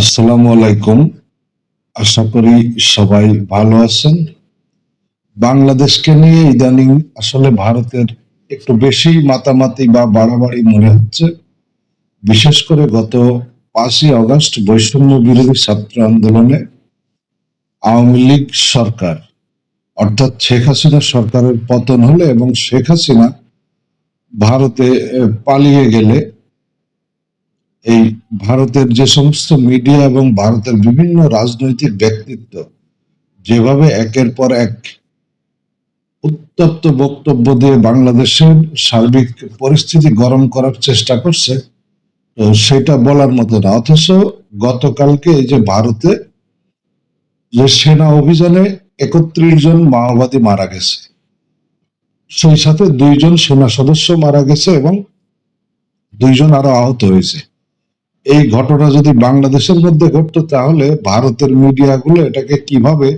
আসসালামু আলাইকুম। আশা করি সবাই ভালো আছেন। বাংলাদেশকে নিয়ে ইদানিং আসলে ভারতের একটু বেশি মাতামাতি বা বাড়াবাড়ি মনে হচ্ছে। বিশেষ করে গত পাঁচই আগস্ট বৈষম্য বিরোধী ছাত্র আন্দোলনে আওয়ামী লীগ সরকার, অর্থাৎ শেখ হাসিনা সরকারের পতন হলে এবং শেখ হাসিনা ভারতে পালিয়ে গেলে এই ভারতের যে সমস্ত মিডিয়া এবং ভারতের বিভিন্ন রাজনৈতিক ব্যক্তিত্ব যেভাবে একের পর এক উত্তপ্ত বক্তব্য দিয়ে বাংলাদেশের সার্বিক পরিস্থিতি গরম করার চেষ্টা করছে, তো সেটা বলার মতো না। অথচ গতকালকে এই যে ভারতে যে সেনা অভিযানে একত্রিশ জন মাওবাদী মারা গেছে, সেই সাথে দুইজন সেনা সদস্য মারা গেছে এবং দুইজন আরও আহত হয়েছে। এই ঘটনা যদি বাংলাদেশের মধ্যে ঘটতো, তাহলে ভারতের মিডিয়াগুলো এটাকে কীভাবে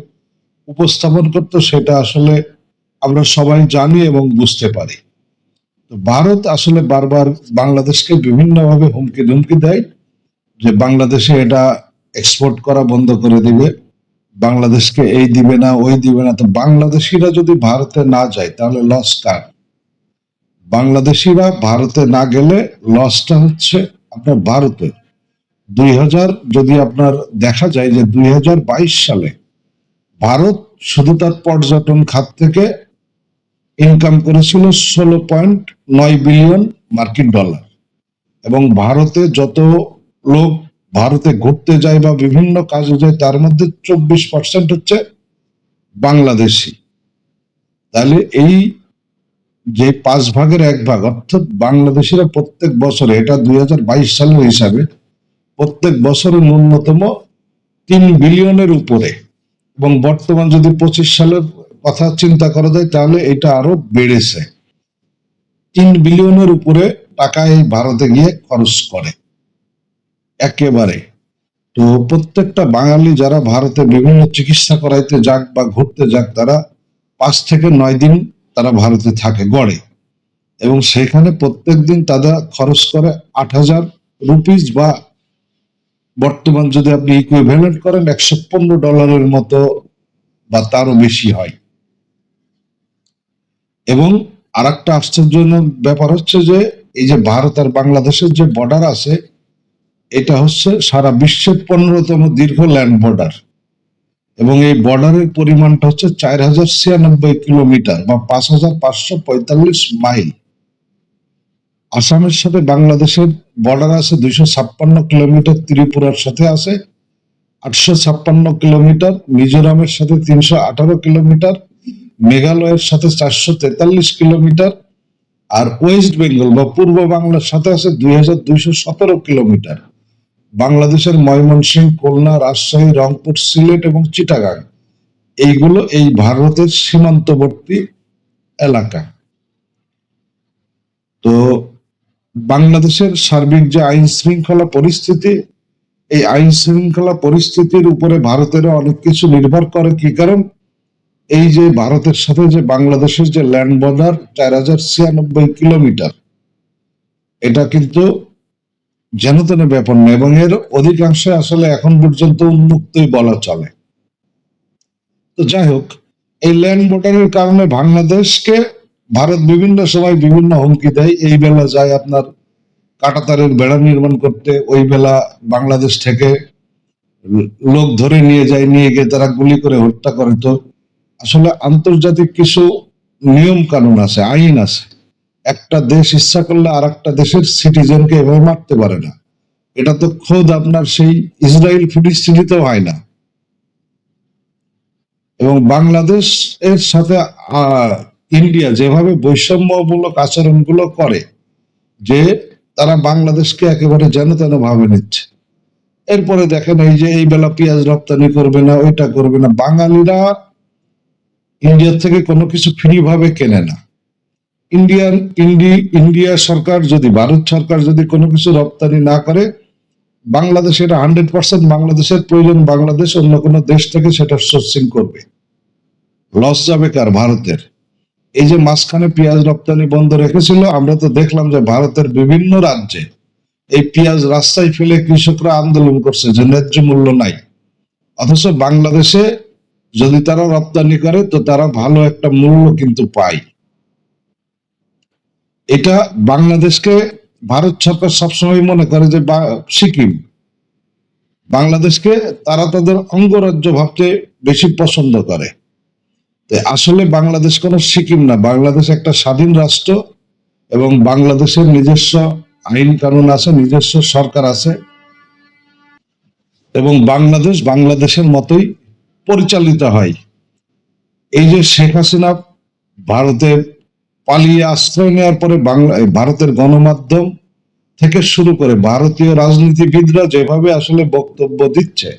উপস্থাপন করতো সেটা আসলে আমরা সবাই জানি এবং বুঝতে পারি। ভারত আসলে বারবার বাংলাদেশকে বিভিন্নভাবে হুমকি ধুমকি দেয় যে বাংলাদেশে এটা এক্সপোর্ট করা বন্ধ করে দিবে, বাংলাদেশকে এই দিবে না, ওই দিবে না। তো বাংলাদেশিরা যদি ভারতে না যায়, তাহলে লস কার? বাংলাদেশিরা ভারতে না গেলে লসটা হচ্ছে আপনার ভারতে দুই হাজার যদি আপনার দেখা যায় যে দুই হাজার বাইশ সালে ভারত শুধু তার পর্যটন খাত থেকে ইনকাম করেছিল ষোলো পয়েন্ট নয় বিলিয়ন মার্কিন ডলার। এবং ভারতে যত লোক ভারতে ঘুরতে যায় বা বিভিন্ন কাজে যায়, তার মধ্যে চব্বিশ পার্সেন্ট হচ্ছে বাংলাদেশি। তাহলে এই যে পাঁচ ভাগের এক ভাগ, অর্থাৎ বাংলাদেশিরা প্রত্যেক বছরে, এটা দুই হাজার বাইশ সালের হিসাবে প্রত্যেক বছরে ন্যূনতম তিন বিলিয়নের উপরে। এবং বর্তমান যদি পঁচিশ সালের কথা চিন্তা করা যায়, তাহলে এটা আরও বেড়েছে। তিন বিলিয়নের উপরে টাকা এই ভারতে গিয়ে খরচ করে। একেবারে। তো প্রত্যেকটা বাঙালি যারা ভারতে বিভিন্ন চিকিৎসা করাইতে যাক বা ঘুরতে যাক, তারা পাঁচ থেকে নয় দিন তারা ভারতে থাকে, গড়ে। এবং সেখানে প্রত্যেক দিন তারা খরচ করে আট হাজার রুপিস বা বর্তমান যদি আপনি ইকুইভ্যালেন্ট করেন একশো পনেরো ডলারের মতো বা তারও বেশি হয়। এবং আর একটা আশ্চর্যজনক ব্যাপার হচ্ছে যে, এই যে ভারত আর বাংলাদেশের যে বর্ডার আছে, এটা হচ্ছে সারা বিশ্বের পনেরোতম দীর্ঘ ল্যান্ড বর্ডার এবং এই বর্ডারের পরিমাণটা হচ্ছে চার হাজার ছিয়ানব্বই কিলোমিটার বা পাঁচ হাজার পাঁচশো পঁয়তাল্লিশ মাইল। আসামের সাথে বাংলাদেশের বর্ডার আছে দুইশো ছাপ্পান্ন কিলোমিটার ত্রিপুরার সাথে আছে, আটশো ছাপ্পান্ন কিলোমিটার মিজোরামের সাথে তিনশো আঠারো কিলোমিটার, মেঘালয়ের সাথে চারশো তেতাল্লিশ কিলোমিটার, আর ওয়েস্ট বেঙ্গল বা পূর্ব বাংলার সাথে আছে দুই হাজার দুইশো সতেরো কিলোমিটার। বাংলাদেশের ময়মনসিংহ, খুলনা, রাজশাহী, রংপুর, সিলেট এবং চিটাগাং, এইগুলো এই ভারতের সীমান্তবর্তী এলাকা। তো বাংলাদেশের সার্বিক যে আইন শৃঙ্খলা পরিস্থিতি, এই আইন শৃঙ্খলা পরিস্থিতির উপরে ভারতের অনেক কিছু নির্ভর করে। কি কারণ? এই যে ভারতের সাথে যে বাংলাদেশের যে ল্যান্ড বর্ডার চার হাজার ছিয়ানব্বই কিলোমিটার, এটা কিন্তু যেন তেন ব্যাপার না এবং এর অধিকাংশ আসলে এখন পর্যন্ত উন্মুক্তই বলা চলে। তো যাই হোক, এই ল্যান্ড বর্ডারের কারণে বাংলাদেশকে ভারত বিভিন্ন সময় বিভিন্ন হুমকি দেয়। এই বেলা যায় আপনার কাটাতারের বেড়া নির্মাণ করতে, ওই বেলা বাংলাদেশ থেকে লোক ধরে নিয়ে যায়, নিয়ে গিয়ে তারা গুলি করে হত্যা করে তো। আসলে আন্তর্জাতিক কিছু নিয়ম কানুন আছে, আইন আছে। একটা দেশ ইচ্ছা করলে আর একটা দেশের সিটিজেনকে এভাবে মারতে পারে না। এটা তো খোদ আপনার সেই ইসরায়েল ফিলিস্তিনিতেও হয় না। এবং বাংলাদেশ এর সাথে ইন্ডিয়া যেভাবে বৈষম্যমূলক আচরণগুলো করে যে তারা বাংলাদেশকে একেবারে যেন তেন ভাবে নিচ্ছে। এরপরে দেখেন এই যে এই বেলা পেঁয়াজ রপ্তানি করবে না, ওইটা করবে না। বাঙালিরা ইন্ডিয়া থেকে কোনো কিছু ফ্রি ভাবে কেনে না। ইন্ডিয়ান, ইন্ডি, ইন্ডিয়া সরকার যদি, ভারত সরকার যদি কোনো কিছু রপ্তানি না করে, বাংলাদেশ এটা হান্ড্রেড পার্সেন্ট বাংলাদেশের প্রয়োজন, বাংলাদেশ অন্য কোনো দেশ থেকে সেটা সোর্সিং করবে। লস যাবে কার? ভারতের। এই যে মাঝখানে পেঁয়াজ রপ্তানি বন্ধ রেখেছিল, আমরা তো দেখলাম যে ভারতের বিভিন্ন রাজ্যে এই পেঁয়াজ রাস্তায় ফেলে কৃষকরা আন্দোলন করছে, যে ন্যায্য মূল্য নাই। অথচ বাংলাদেশে যদি তারা রপ্তানি করে, তো তারা ভালো একটা মূল্য কিন্তু পায়। এটা বাংলাদেশকে, ভারত সরকার সবসময় মনে করে যে সিকিম, বাংলাদেশকে তারা তাদের অঙ্গরাজ্য ভাবতে বেশি পছন্দ করে। আসলে বাংলাদেশ কোনো সিকিম না। বাংলাদেশ একটা স্বাধীন রাষ্ট্র এবং বাংলাদেশের নিজস্ব আইন কানুন আছে, নিজস্ব সরকার আছে এবং বাংলাদেশ বাংলাদেশের মতোই পরিচালিত হয়। এই যে শেখ হাসিনা ভারতে পালিয়ে আশ্রয় নেওয়ার পরে বাংলা ভারতের গণমাধ্যম থেকে শুরু করে ভারতীয় রাজনীতিবিদরা যেভাবে আসলে বক্তব্য দিচ্ছে,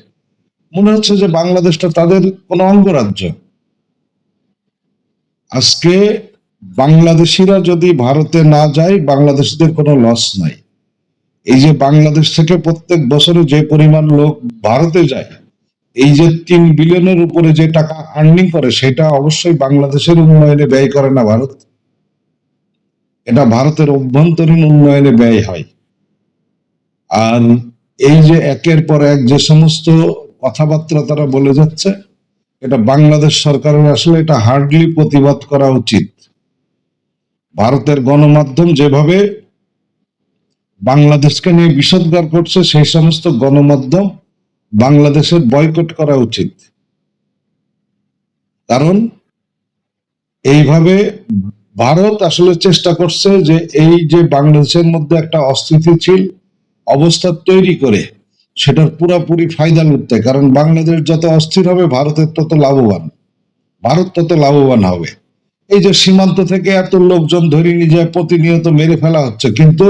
মনে হচ্ছে যে বাংলাদেশটা তাদের কোনো অঙ্গরাজ্য। আজকে বাংলাদেশিরা যদি ভারতে না যায়, বাংলাদেশিদের কোনো লস নাই। এই যে বাংলাদেশ থেকে প্রত্যেক বছরে যে পরিমাণ লোক ভারতে যায়, এই যে তিন বিলিয়নের উপরে যে টাকা আর্নিং করে, সেটা অবশ্যই বাংলাদেশের উন্নয়নে ব্যয় করে না ভারত। এটা ভারতের অভ্যন্তরীণ উন্নয়নে ব্যয় হয়। আর এই যে একের পর এক যে সমস্ত কথাবার্তা তারা বলে যাচ্ছে এটা বাংলাদেশ সরকারের আসলে এটা হার্ডলি প্রতিবাদ করা উচিত। ভারতের গণমাধ্যম যেভাবে বাংলাদেশকে নিয়ে বিষোদ্গার করছে, সেই সমস্ত গণমাধ্যম বাংলাদেশের বয়কট করা উচিত। কারণ এইভাবে ভারত আসলে চেষ্টা করছে যে এই যে বাংলাদেশের মধ্যে একটা অস্থিতিশীল অবস্থা তৈরি করে সেটার পুরাপুরি ফায়দা লুটতে কারণ বাংলাদেশ যত অস্থির হবে, ভারতের তত লাভবান। ভারত তত লাভবান হবে। এই যে সীমান্ত থেকে এত লোকজন ধরে নিয়ে যায় প্রতিনিয়ত মেরে ফেলা হচ্ছে, কিন্তু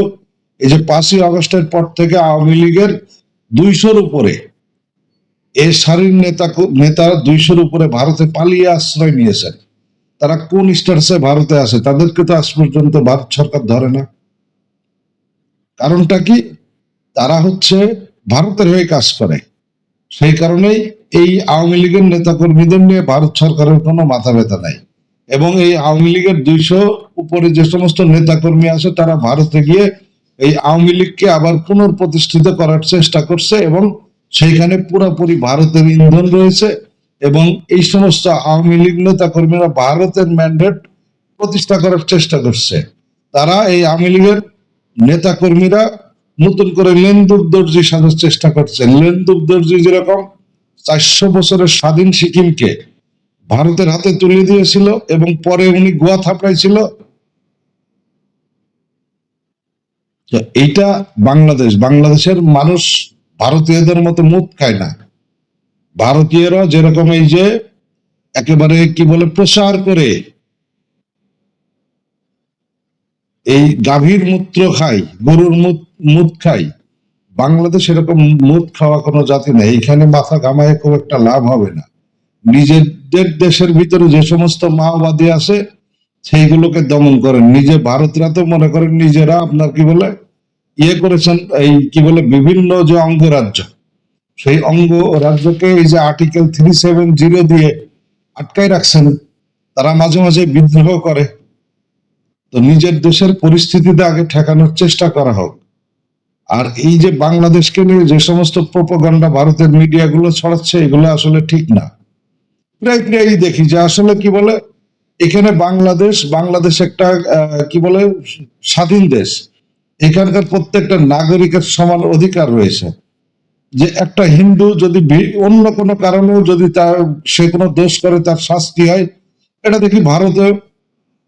এই যে পাঁচই আগস্টের পর থেকে আওয়ামী লীগের দুইশোর উপরে এই সারির নেতা নেতা দুইশোর উপরে ভারতে পালিয়ে আশ্রয় নিয়েছেন। তারা কোন স্টার্সে ভারতে আছে, তাদেরকে তো আজ পর্যন্ত ভারত সরকার ধরে না। কারণটা কি? তারা হচ্ছে ভারতের হয়ে কাজ করে। সেই কারণেই এই আওয়ামী লীগের নেতা কর্মীদের নিয়ে ভারত সরকারের কোনো মাথা ব্যথা নাই। এবং এই আওয়ামী লীগের দুইশো উপরে যে সমস্ত নেতা কর্মী আছে, তারা ভারতে গিয়ে এই আওয়ামী লীগকে আবার পুনঃপ্রতিষ্ঠিত করার চেষ্টা করছে এবং সেইখানে পুরোপুরি ভারতের ইন্ধন রয়েছে এবং এই সমস্ত আওয়ামী লীগ নেতা কর্মীরা ভারতের ম্যান্ডেট প্রতিষ্ঠা করার চেষ্টা করছে। তারা এই আওয়ামী লীগের নেতা কর্মীরা নতুন করে লেন্দুক দর্জি সাজার চেষ্টা করছে। লেন্দুক দর্জি যেরকম চারশো বছরের স্বাধীন সিকিমকে ভারতের হাতে তুলে দিয়েছিল এবং পরে উনি গোয়া থাপড়াইছিল। তো এইটা বাংলাদেশ। বাংলাদেশের মানুষ ভারতীয়দের মতো মুখ খায় না। ভারতীয়রা যেরকম এই যে একেবারে কি বলে প্রসার করে এই গাভীর মূত্র খাই গরুর মুত- মুত খাই। বাংলাদেশ এরকম মুত খাওয়া কোনো জাতি নেই। এখানে মাথা ঘামায় খুব একটা লাভ হবে না। নিজেদের দেশের ভিতরে যে সমস্ত মাওবাদী আছে, সেইগুলোকে দমন করেন। নিজে ভারতরা তো মনে করেন নিজেরা আপনার কি বলে ইয়ে করেছেন, এই কি বলে, বিভিন্ন যে অঙ্গরাজ্য, সেই অঙ্গ রাজ্যকে এই যে আর্টিকেল থ্রি সেভেন জিরো দিয়ে আটকায় রাখছেন, তারা মাঝে মাঝে বিদ্রোহ করে। তো নিজের দেশের পরিস্থিতিতে আগে ঠেকানোর চেষ্টা করা হোক। আর এই যে বাংলাদেশকে নিয়ে যে সমস্ত প্রোপাগান্ডা ভারতের মিডিয়াগুলো ছড়াচ্ছে, এগুলো আসলে ঠিক না। প্রায় প্রায়ই দেখি যে আসলে কি বলে, এখানে বাংলাদেশ বাংলাদেশ একটা কি বলে, স্বাধীন দেশ। এখানকার প্রত্যেকটা নাগরিকের সমান অধিকার রয়েছে। যে একটা হিন্দু যদি অন্য কোনো কারণেও যদি তার, সে কোনো দোষ করে, তার শাস্তি হয়, এটা দেখি ভারতে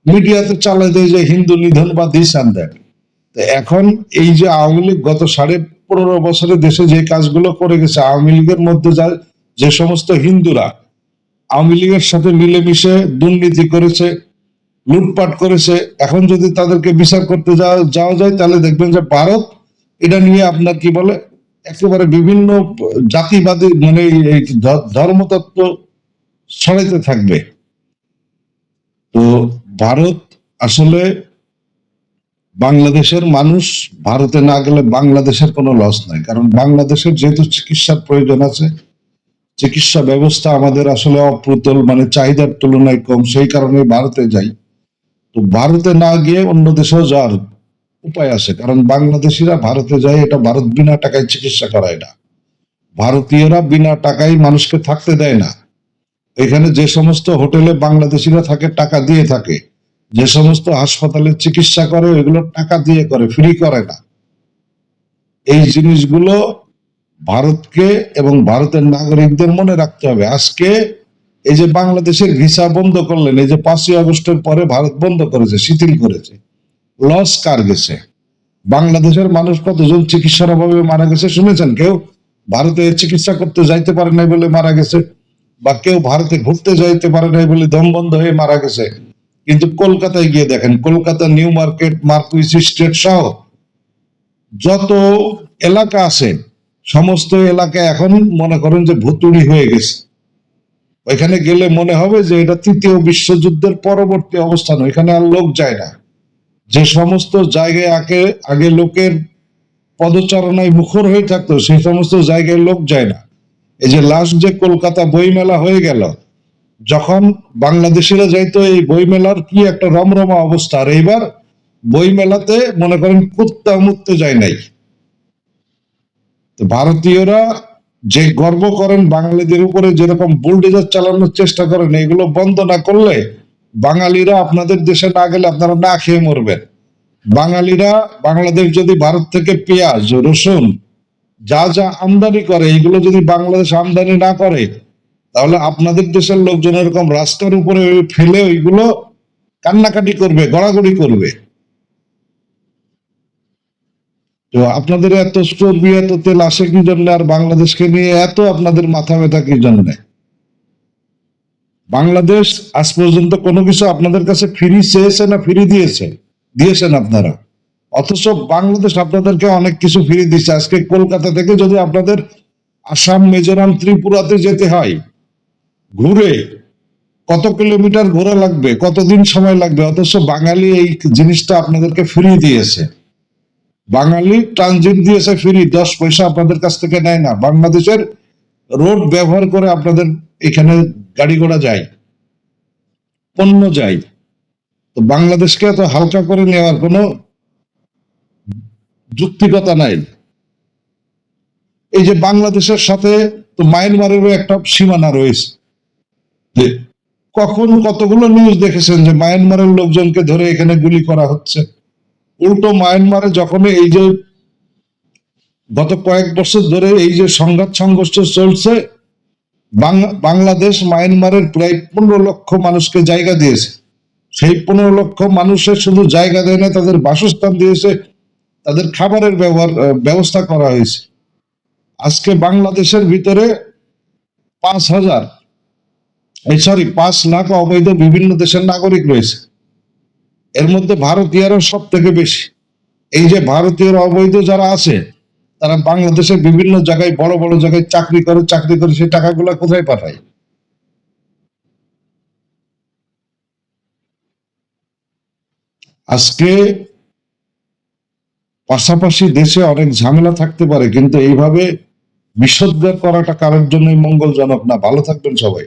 মিডিয়াতে চালাই দেয় যে হিন্দু নিধন বা দিস অ্যান্ড দ্যাট। এখন এই যে আওয়ামী লীগ গত সাড়ে পনেরো বছরে দেশে যে কাজগুলো করে গেছে, আওয়ামী লীগের মধ্যে যা, যে সমস্ত হিন্দুরা আওয়ামী লীগের সাথে মিলেমিশে দুর্নীতি করেছে, লুটপাট করেছে, এখন যদি তাদেরকে বিচার করতে যাওয়া যায়, তাহলে দেখবেন যে ভারত এটা নিয়ে আপনার কি বলে, একেবারে বিভিন্ন জাতিবাদী মানে এই ধর্মতত্ত্ব ছড়াইতে থাকবে। তো ভারত আসলে বাংলাদেশের মানুষ ভারতে না গেলে বাংলাদেশের কোনো লস নাই। কারণ বাংলাদেশের যেহেতু চিকিৎসার প্রয়োজন আছে, চিকিৎসা ব্যবস্থা আমাদের আসলে অপ্রতুল মানে চাহিদার তুলনায় কম, সেই কারণে ভারতে যাই। তো ভারতে না গিয়ে অন্য দেশেও যাওয়ার উপায় আছে, কারণ বাংলাদেশিরা ভারতে যায়, এটা ভারত বিনা টাকায় চিকিৎসা করায় না। ভারতীয়রা বিনা টাকায় মানুষকে থাকতে দেয় না। এখানে যে সমস্ত হোটেলে বাংলাদেশিরা থাকে, টাকা দিয়ে থাকে যে সমস্ত হাসপাতালে চিকিৎসা করে, ওইগুলো টাকা দিয়ে করে ফ্রি করে না। এই জিনিসগুলো ভারতকে এবং ভারতের নাগরিকদের মনে রাখতে হবে। আজকে এই যে বাংলাদেশের ভিসা বন্ধ করলেন, এই যে পাঁচই আগস্টের পরে ভারত বন্ধ করেছে, শিথিল করেছে, লস কার গেছে? বাংলাদেশের মানুষ কতজন চিকিৎসার অভাবে মারা গেছে শুনেছেন কেউ? ভারতে চিকিৎসা করতে যাইতে পারে নাই বলে মারা গেছে, বা কেউ ভারতে ঘুরতে যাইতে পারে নাই বলে দম বন্ধ হয়ে মারা গেছে। কিন্তু কলকাতায় গিয়ে দেখেন, Kolkata new market Marquis street সহ যত এলাকা আছে, সমস্ত এলাকা এখন মনে করেন যে ভুতুড়ি হয়ে গেছে। ওইখানে গেলে মনে হবে যে এটা তৃতীয় বিশ্বযুদ্ধের পরবর্তী অবস্থান, ওইখানে আর লোক যায় না। যে সমস্ত জায়গায় আগে আগে লোকের পদচারণায় মুখর হয়ে থাকতো, সেই সমস্ত জায়গায় লোক যায় না। এই যে লাস্ট যে কলকাতা বইমেলা হয়ে গেল যখন বাংলাদেশিরা যাইতো এই বইমেলার কি একটা রমরমা অবস্থা, আর এইবার বইমেলাতে মনে করেন কুত্তা মুততে যায় নাই। ভারতীয়রা যে গর্ব করেন বাঙালিদের উপরে, যেরকম বুলডোজার চালানোর চেষ্টা করেন, এগুলো বন্ধ না করলে বাঙালিরা আপনাদের দেশে না গেলে আপনারা না খেয়ে মরবেন। বাঙালিরা, বাংলাদেশ যদি ভারত থেকে পেঁয়াজ, রসুন, যা যা আমদানি করে, এগুলো যদি বাংলাদেশ আমদানি না করে তাহলে আপনাদের দেশের লোকজন এরকম রাস্তার উপরে ফেলে ওইগুলো কান্নাকাটি করবে, গড়াগড়ি করবে। তো আপনাদের এত চর্বি, এত তেল আসে কি জন্য? আর বাংলাদেশকে নিয়ে এত আপনাদের মাথা ব্যথা কি জন্য? বাংলাদেশ আজ পর্যন্ত কোনো কিছু আপনাদের কাছে ফ্রি চেয়েছে না ফ্রি দিয়েছে? দিয়েছেন আপনারা। অথচ বাংলাদেশ আপনাদেরকে অনেক কিছু ফ্রি দিচ্ছে। আজকে কলকাতা থেকে যদি আপনাদের আসাম, মিজোরাম, ত্রিপুরাতে যেতে হয় ঘুরে কত কিলোমিটার ঘোরা লাগবে, কতদিন সময় লাগবে, অথচ বাঙালি এই জিনিসটা আপনাদেরকে ফ্রি দিয়েছে। বাঙালি ট্রানজিট দিয়েছে ফ্রি দশ পয়সা আপনাদের কাছ থেকে নেয় না। বাংলাদেশের রোড ব্যবহার করে আপনাদের এখানে গাড়ি ঘোড়া যায়, পণ্য যায়। তো বাংলাদেশকে এত হালকা করে নেওয়ার কোনো যুক্তিকতা নাই। এই যে বাংলাদেশের সাথে তো মায়ানমারেরও একটা সীমানা রয়েছে। যে কখন কতগুলো নিউজ দেখেছেন যে মায়ানমারের লোকজনকে ধরে এখানে গুলি করা হচ্ছে? উল্টো মায়ানমারে যখন এই যে গত কয়েক বছর ধরে এই যে সংঘাত সংঘর্ষ চলছে বাংলাদেশ মায়ানমারের প্রায় পনেরো লক্ষ মানুষকে জায়গা দিয়েছে। সেই পনেরো লক্ষ মানুষের শুধু জায়গা দেয় না তাদের বাসস্থান দিয়েছে, তাদের খাবারের ব্যবহার ব্যবস্থা করা হয়েছে। আজকে বাংলাদেশের ভিতরে পাঁচ হাজার সরি পাঁচ লাখ অবৈধ বিভিন্ন দেশের নাগরিক রয়েছে। এর মধ্যে ভারতীয়রা সব থেকে বেশি। এই যে ভারতীয় অবৈধ যারা আছে, তারা বাংলাদেশের বিভিন্ন জায়গায়, বড় বড় জায়গায় চাকরি করে চাকরি করে সেই টাকাগুলো কোথায় পাঠায়? আজকে পাশাপাশি দেশে অনেক ঝামেলা থাকতে পারে, কিন্তু এইভাবে বিষোদ্গার করাটা কারোর জন্যই মঙ্গলজনক না। ভালো থাকবেন সবাই।